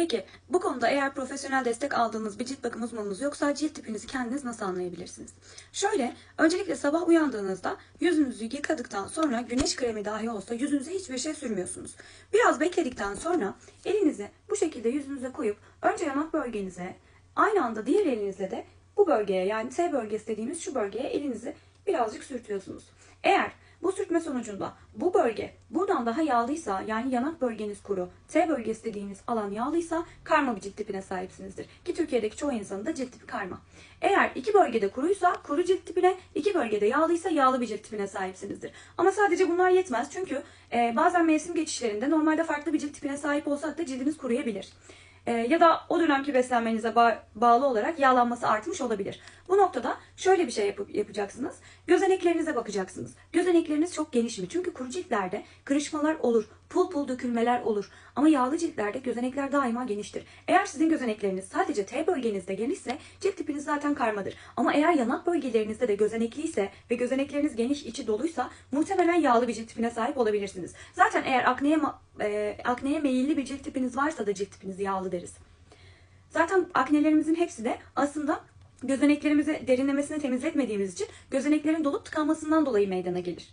Peki bu konuda eğer profesyonel destek aldığınız bir cilt bakım uzmanınız yoksa cilt tipinizi kendiniz nasıl anlayabilirsiniz? Şöyle, öncelikle sabah uyandığınızda yüzünüzü yıkadıktan sonra güneş kremi dahi olsa yüzünüze hiçbir şey sürmüyorsunuz. Biraz bekledikten sonra elinizi bu şekilde yüzünüze koyup önce yanak bölgenize aynı anda diğer elinizle de bu bölgeye yani T bölgesi dediğimiz şu bölgeye elinizi birazcık sürtüyorsunuz. Eğer bu sürtme sonucunda bu bölge buradan daha yağlıysa yani yanak bölgeniz kuru, T bölgesi dediğimiz alan yağlıysa karma bir cilt tipine sahipsinizdir. Ki Türkiye'deki çoğu insanın da cilt tipi karma. Eğer iki bölgede kuruysa kuru cilt tipine, iki bölgede yağlıysa yağlı bir cilt tipine sahipsinizdir. Ama sadece bunlar yetmez çünkü e, bazen mevsim geçişlerinde normalde farklı bir cilt tipine sahip olsak da cildiniz kuruyabilir. E, ya da o dönemki beslenmenize ba- bağlı olarak yağlanması artmış olabilir. Bu noktada şöyle bir şey yapıp yapacaksınız. Gözeneklerinize bakacaksınız. Gözenekleriniz çok geniş mi? Çünkü kuru ciltlerde kırışmalar olur, pul pul dökülmeler olur. Ama yağlı ciltlerde gözenekler daima geniştir. Eğer sizin gözenekleriniz sadece T bölgenizde genişse cilt tipiniz zaten karmadır. Ama eğer yanak bölgelerinizde de gözenekliyse ve gözenekleriniz geniş içi doluysa muhtemelen yağlı bir cilt tipine sahip olabilirsiniz. Zaten eğer akneye, e, akneye meyilli bir cilt tipiniz varsa da cilt tipiniz yağlı deriz. Zaten aknelerimizin hepsi de aslında gözeneklerimizi derinlemesine temizletmediğimiz için gözeneklerin dolup tıkanmasından dolayı meydana gelir.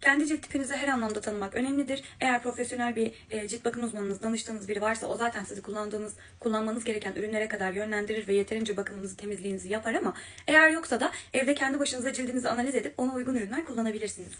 Kendi cilt tipinizi her anlamda tanımak önemlidir. Eğer profesyonel bir e, cilt bakım uzmanınız, danıştığınız biri varsa o zaten sizi kullandığınız, kullanmanız gereken ürünlere kadar yönlendirir ve yeterince bakımınızı, temizliğinizi yapar ama eğer yoksa da evde kendi başınıza cildinizi analiz edip ona uygun ürünler kullanabilirsiniz.